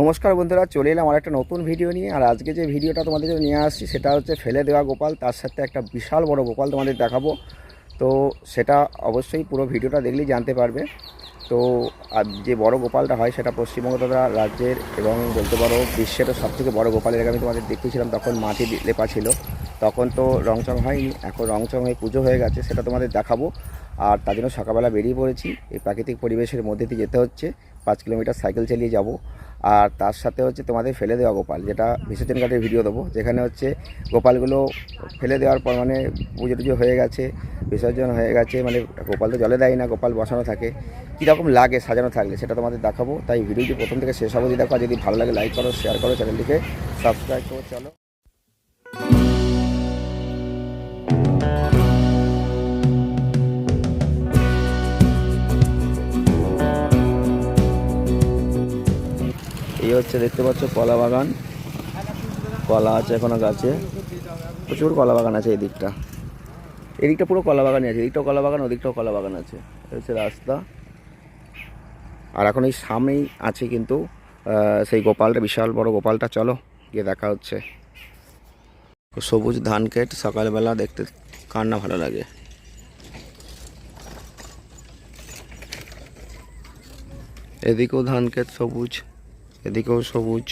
নমস্কার বন্ধুরা, চলে এলাম আর একটা নতুন ভিডিও নিয়ে। আর আজকে যে ভিডিওটা তোমাদের জন্য নিয়ে আসছি, সেটা হচ্ছে ফেলে দেওয়া গোপাল। তার সাথে একটা বিশাল বড় গোপাল তোমাদের দেখাবো। তো সেটা অবশ্যই পুরো ভিডিওটা দেখলেই জানতে পারবে। তো যে বড় গোপালটা হয়, সেটা পশ্চিমবঙ্গ তথা রাজ্যের এবং বলতে পারো বিশ্বেরও সবথেকে বড় গোপালের আগে আমি তোমাদের দেখিয়েছিলাম তখন মাটি লেপা ছিল। তখন তো রংচং হয়নি, এখন রংচং হয়ে পুজো হয়ে গেছে, সেটা তোমাদের দেখাবো। আর তার জন্য সকালবেলা বেরিয়ে পড়েছি। এই প্রাকৃতিক পরিবেশের মধ্যে দিয়ে যেতে হচ্ছে। পাঁচ কিলোমিটার সাইকেল চালিয়ে যাব। আর তার সাথে হচ্ছে তোমাদের ফেলে দেওয়া গোপাল, যেটা বিসর্জন ঘাটের ভিডিও দেবো, যেখানে হচ্ছে গোপালগুলো ফেলে দেওয়ার পর মানে পুজো টুজো হয়ে গেছে, বিসর্জন হয়ে গেছে মানে গোপাল তো জলে দেয় না, গোপাল বসানো থাকে। কীরকম লাগে সাজানো থাকলে সেটা তোমাদের দেখাবো, তাই ভিডিওটি প্রথম থেকে শেষ অবধি দেখো যদি ভালো লাগে লাইক করো শেয়ার করো চ্যানেলটিকে সাবস্ক্রাইব করো, চলো। এই হচ্ছে, দেখতে পাচ্ছ কলা বাগান। কলা আছে এখনও গাছে। প্রচুর কলা বাগান আছে এই দিকটা এদিকটা পুরো কলা বাগানই আছে। এদিকটাও কলা বাগান, ওদিকটাও কলা বাগান আছে। হচ্ছে রাস্তা। আর এখন এই সামনেই আছে কিন্তু সেই গোপালটা, বিশাল বড় গোপালটা। চলো, গিয়ে দেখা হচ্ছে। সবুজ ধান ক্ষেত, সকালবেলা দেখতে কার না ভালো লাগে। এদিকেও ধান ক্ষেত, সবুজ। এদিকেও সবুজ।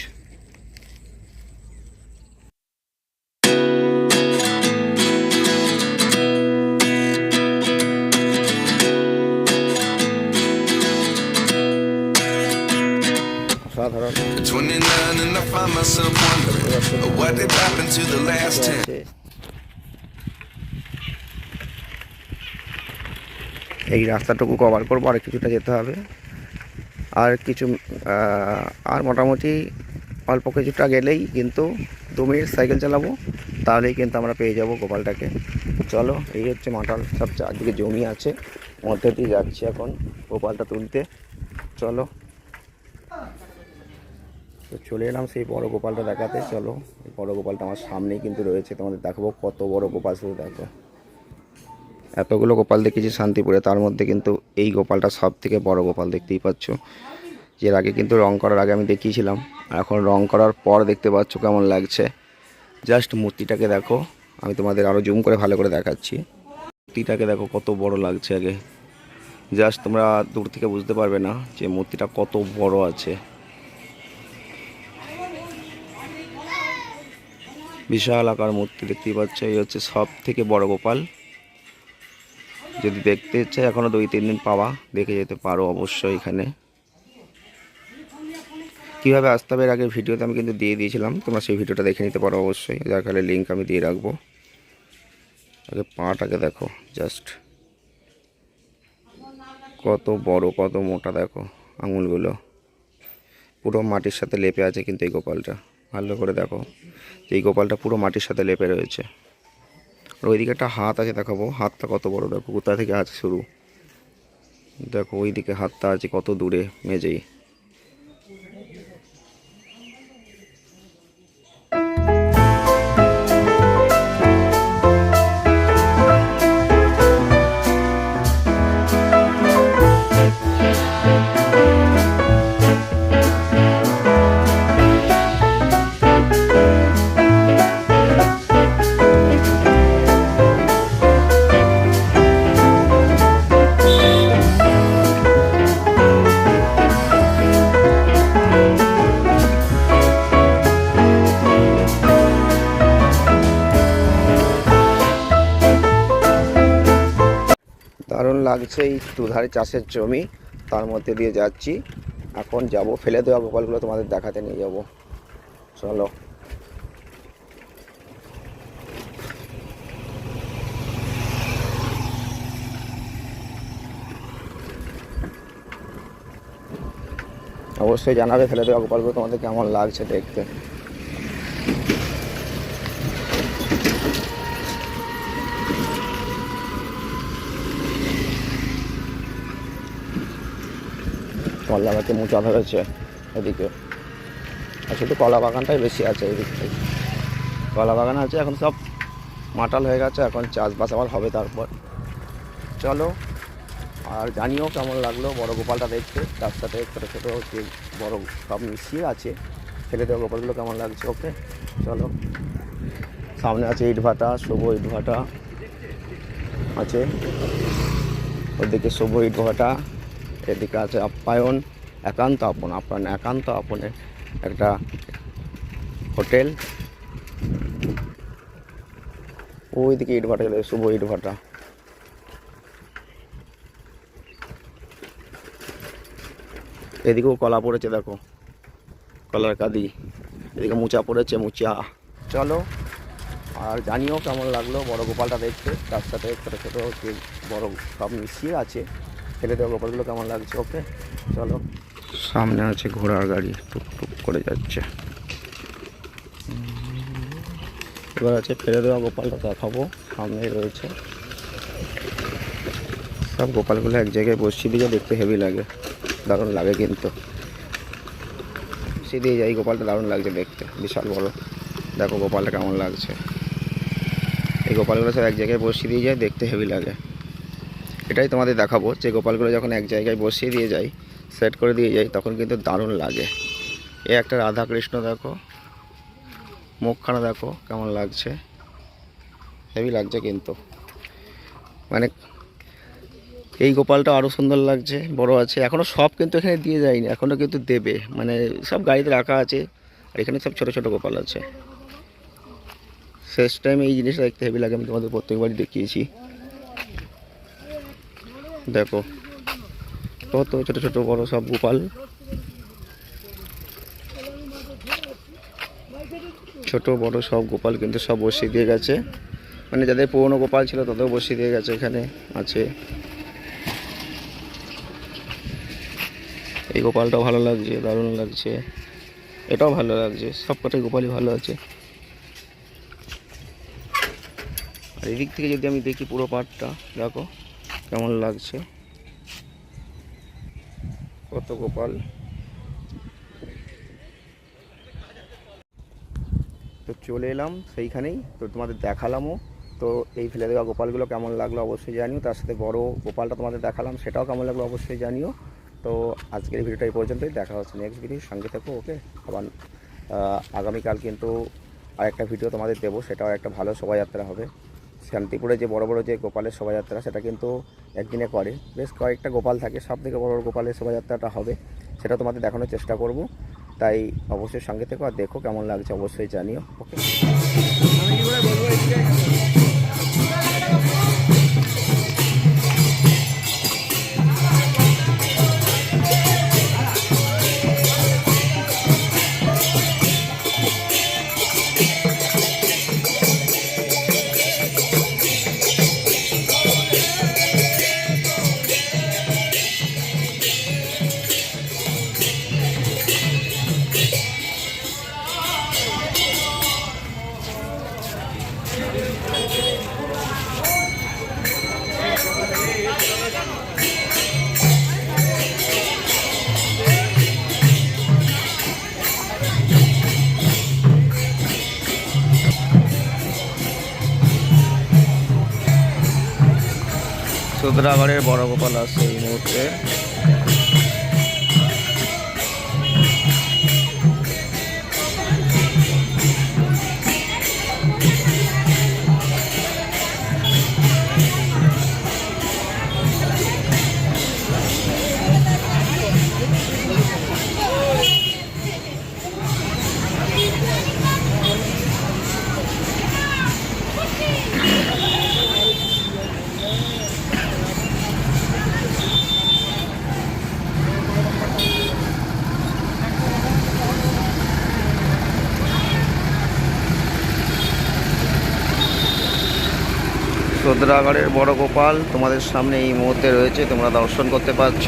এই রাস্তাটুকু কভার করব আর কিছুটা যেতে হবে। আর কিছু আর মোটামুটি অল্প কিছুটা গেলেই কিন্তু দু মিনিট সাইকেল চালাবো, তাহলেই কিন্তু আমরা পেয়ে যাব গোপালটাকে। চলো, এই হচ্ছে মাঠাল, সব চারদিকে জমি আছে, মধ্যে দিয়ে যাচ্ছি এখন গোপালটা তুলতে। চলো। তো চলে এলাম সেই বড় গোপালটা দেখাতে, চলো। বড় গোপালটা আমার সামনেই কিন্তু রয়েছে, তোমাদের দেখাবো কত বড় গোপাল, শুধু দেখো। এতগুলো গোপাল দেখেছি শান্তিপুরে, তার মধ্যে কিন্তু এই গোপালটা সব থেকে বড় গোপাল দেখতেই পাচ্ছ। এর আগে কিন্তু রং করার আগে আমি দেখিয়েছিলাম, আর এখন রং করার পর দেখতে পাচ্ছ কেমন লাগছে। জাস্ট মূর্তিটাকে দেখো, আমি তোমাদের আরও জুম করে ভালো করে দেখাচ্ছি। মূর্তিটাকে দেখো কত বড় লাগছে আগে। জাস্ট তোমরা দূর থেকে বুঝতে পারবে না যে মূর্তিটা কত বড় আছে। বিশাল আকার মূর্তি দেখতেই পাচ্ছ, এই হচ্ছে সব থেকে বড় গোপাল। যদি দেখতে ইচ্ছে এখনও দুই, তিন দিন পাওয়া। দেখে যেতে পারো অবশ্যই এখানে। কীভাবে আসতে হবে, এর আগে ভিডিওতে আমি কিন্তু দিয়ে দিয়েছিলাম। তোমরা সেই ভিডিওটা দেখে নিতে পারো অবশ্যই। যার খালে লিঙ্ক আমি দিয়ে রাখব। আগে পাটাকে দেখো জাস্ট কত বড়, কত মোটা, দেখো আঙুলগুলো। পুরো মাটির সাথে লেপে আছে কিন্তু এই গোপালটা। ভালো করে দেখো। এই গোপালটা পুরো মাটির সাথে লেপে রয়েছে। আর ওইদিকে একটা হাত আছে দেখাবো। হাতটা কত বড়, দেখো, কোথা থেকে আছে শুরু? দেখো, ওইদিকে হাতটা আছে কত দূরে মেজেই লাগছে এই দুধারে চাষের জমি, তার মধ্যে দিয়ে যাচ্ছি। এখন যাব, ফেলে দেওয়া গোপালগুলো তোমাদের দেখাতে নিয়ে যাব। চলো। অবশ্যই জানাবে ফেলে দেওয়া গোপালগুলো তোমাদের কেমন লাগছে দেখতে। গাছে মোচা ধরেছে এদিকে। আর শুধু কলা বাগানটাই বেশি আছে এই দিকটাই কলা বাগান আছে, এখন সব মাটাল হয়ে গেছে, এখন চাষবাস আবার হবে তারপর। চলো, আর জানিও কেমন লাগল বড় গোপালটা দেখতে। তার সাথে ছোটো ছোটো যে বড় সব মিশিয়ে আছে। ফেলে দেওয়া গোপালগুলো, কেমন লাগছে? ওকে, চলো। সামনে আছে ইট ভাটা শুভ ইট ভাটা আছে। ওদিকে শুভ ইট ভাটা। এদিকে আছে আপ্যায়ন, একান্ত আপন আপনার একান্ত আপনে একটা হোটেল। ওইদিকে ইট ভাটা চলে শুভ ইট ভাটা। এদিকেও কলা পড়েছে, দেখো। কলার কাদি। এদিকে মুচা পড়েছে, মুচা। চলো, আর জানিও কেমন লাগল বড় গোপালটা দেখতে। তার সাথে ছোটো ছোটো বড় সব মিশিয়ে আছে। ফেলে দেওয়া গোপালগুলো কেমন লাগছে? ওকে চলো। সামনে আছে ঘোড়ার গাড়ি টুক টুক করে যাচ্ছে। এবার আছে ফেলে দেওয়া গোপালটা দেখাবো সামনেই রয়েছে। সব গোপালগুলো এক জায়গায় বসিয়ে দিয়ে দেখতে হেভি লাগে দারুণ লাগে কিন্তু। বসিয়ে দিয়ে যাই গোপালটা দারুণ লাগছে দেখতে বিশাল বড়। দেখো গোপালটা কেমন লাগছে। এই গোপালগুলো সব এক জায়গায় বসিয়ে দিয়ে যায় দেখতে হেভি লাগে। এটাই তোমাদের দেখাবো যে গোপালগুলো যখন এক জায়গায় বসিয়ে দিয়ে যাই সেট করে দিয়ে যাই তখন কিন্তু দারুণ লাগে। এ একটা রাধা কৃষ্ণ দেখো, মুখখানা দেখো কেমন লাগছে। হেভি লাগছে কিন্তু। মানে এই গোপালটা আরও সুন্দর লাগছে, বড় আছে। এখনও সব কিন্তু এখানে দিয়ে যায়নি এখনও কিন্তু দেবে। মানে সব গাড়িতে রাখা আছে, আর এখানে সব ছোট ছোট গোপাল আছে। শেষ টাইমে এই জিনিসটা দেখতে হেভি লাগে, আমি তোমাদের প্রত্যেকবারই দেখিয়েছি। দেখো। কত ছোট ছোট বড় সব গোপাল। ছোট বড় সব গোপাল কিন্তু সব বসিয়ে দিয়ে গেছে। মানে যাদের পুরনো গোপাল ছিল তাদেরও বসিয়ে দিয়ে গেছে এখানে, আছে। এই গোপালটাও ভালো লাগছে, দারুণ লাগছে। এটাও ভালো লাগছে, সব কটাই গোপালই ভালো আছে। আর এদিক থেকে যদি আমি দেখি পুরো পাটটা দেখো। কেমন লাগছে? কত গোপাল? তো চলে এলাম সেইখানেই, তো তোমাদের দেখালামও। তো এই ফেলে দেওয়া গোপালগুলো কেমন লাগল অবশ্যই জানিও। তার সাথে বড় গোপালটা তোমাদের দেখালাম, সেটাও কেমন লাগল অবশ্যই জানিও। তো আজকের ভিডিওটা এই পর্যন্তই, দেখা হচ্ছে নেক্সট ভিডিও সঙ্গে থাকো ওকে আবার আগামীকাল কিন্তু আরেকটা ভিডিও তোমাদের দেবো, সেটাও একটা ভালো শোভাযাত্রা হবে। শান্তিপুরে যে বড় বড় যে গোপালের শোভাযাত্রা, সেটা কিন্তু একদিনে করে। বেশ কয়েকটা গোপাল থাকে, সব থেকে বড় বড় গোপালের শোভাযাত্রাটা হবে, সেটা তোমাদের দেখানোর চেষ্টা করব। তাই অবশ্যই সঙ্গে থেকে আর দেখো কেমন লাগছে, অবশ্যই জানিও। ওকে সুদ্রাগড়ের বড় গোপাল আছে এই মুহূর্তে। সুদ্রাগড়ের বড় গোপাল তোমাদের সামনে এই মুহূর্তে রয়েছে তোমরা দর্শন করতে পারছ।